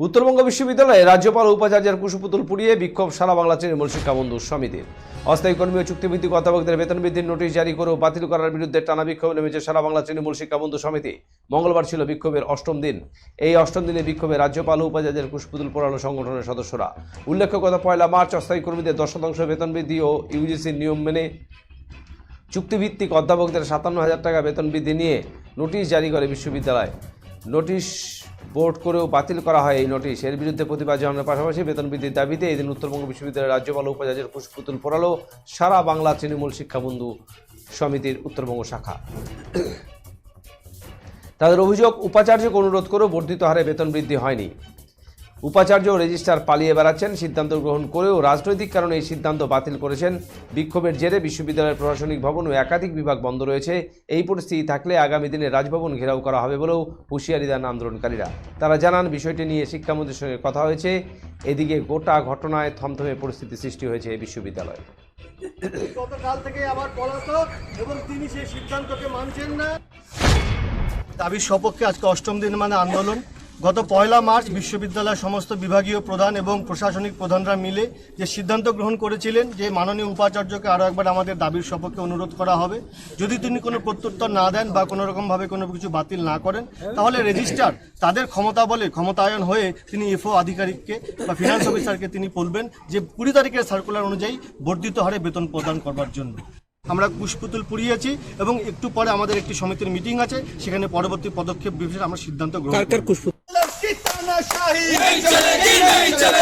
উত্তরবঙ্গ বিশ্ববিদ্যালয়ে রাজ্যপাল উপাচার্যের কুশপুতুল পুড়িয়ে বিক্ষোভ সারা বাংলা তৃণমূল শিক্ষা বন্ধু সমিতির। অস্থায়ী কর্মী ও চুক্তিভিত্তিক অধ্যাপকদের বেতন বৃদ্ধির নোটিশ জারি করেও বাতিল করার বিরুদ্ধে টানা বিক্ষোভে নেমেছে সারা বাংলা তৃণমূল শিক্ষা বন্ধু সমিতি। মঙ্গলবার ছিল বিক্ষোভের অষ্টম দিন। এই অষ্টম দিনে বিক্ষোভে রাজ্যপাল ও উপাচার্যের কুশপুতুল পোড়ানো সংগঠনের সদস্যরা। উল্লেখ্য, গত পয়লা মার্চ অস্থায়ী কর্মীদের দশ শতাংশ বেতন বৃদ্ধি ও ইউজিসির নিয়ম মেনে চুক্তিভিত্তিক অধ্যাপকদের সাতান্ন হাজার টাকা বেতন বৃদ্ধি নিয়ে নোটিশ জারি করে বিশ্ববিদ্যালয়। নোটিশ বোর্ড করেও বাতিল করা হয় এই নোটিশ। এর বিরুদ্ধে প্রতিবাদ জানানোর পাশাপাশি বেতন বৃদ্ধির দাবিতে এদিন উত্তরবঙ্গ বিশ্ববিদ্যালয়ের রাজ্যপাল উপাচার্যের পুষ্পুতুল পড়ালো সারা বাংলা তৃণমূল শিক্ষাবন্ধু সমিতির উত্তরবঙ্গ শাখা। তাদের অভিযোগ, উপাচার্যকে অনুরোধ করেও বর্ধিত হারে বেতন বৃদ্ধি হয়নি। উপাচার্য ও রেজিস্ট্রার পালিয়ে বেড়াচ্ছেন সিদ্ধান্ত গ্রহণ করেও রাজনৈতিক কারণে এই সিদ্ধান্ত বাতিল করেছেন। বিক্ষোভের জেরে বিশ্ববিদ্যালয়ের প্রশাসনিক ভবন ও একাধিক বিভাগ বন্ধ রয়েছে। এই পরিস্থিতি থাকলে আগামী দিনে রাজভবন ঘেরাও করা হবে বলেও হুঁশিয়ারি দেন আন্দোলনকারীরা। তারা জানান বিষয়টি নিয়ে শিক্ষামন্ত্রীর সঙ্গে কথা হয়েছে। এদিকে গোটা ঘটনায় থমথমে পরিস্থিতি সৃষ্টি হয়েছে এই বিশ্ববিদ্যালয়ে। গতকাল থেকে আবার পলাতক এবং তিনি সেই সিদ্ধান্তকে মানছেন না। দাবির সপক্ষে আজকে অষ্টম দিন মানে আন্দোলন। গত পয়লা মার্চ বিশ্ববিদ্যালয়ের সমস্ত বিভাগীয় প্রধান এবং প্রশাসনিক প্রধানরা মিলে যে সিদ্ধান্ত গ্রহণ করেছিলেন যে মাননীয় উপাচার্যকে আরও একবার আমাদের দাবির সপক্ষে অনুরোধ করা হবে যদি তিনি কোনো প্রত্যুত্তর না দেন বা কোনো রকমভাবে কোনো কিছু বাতিল না করেন তাহলে রেজিস্ট্রার তাদের ক্ষমতা বলে ক্ষমতায়ন হয়ে তিনি এফও আধিকারিককে বা ফিনান্স অফিসারকে তিনি বলবেন যে কুড়ি তারিখের সার্কুলার অনুযায়ী বর্ধিত হারে বেতন প্রদান করবার জন্য। আমরা কুশপুতুল পুড়িয়েছি এবং একটু পরে আমাদের একটি সমিতির মিটিং আছে সেখানে পরবর্তী পদক্ষেপ বিষয়ে আমরা সিদ্ধান্ত গ্রহণ কার কার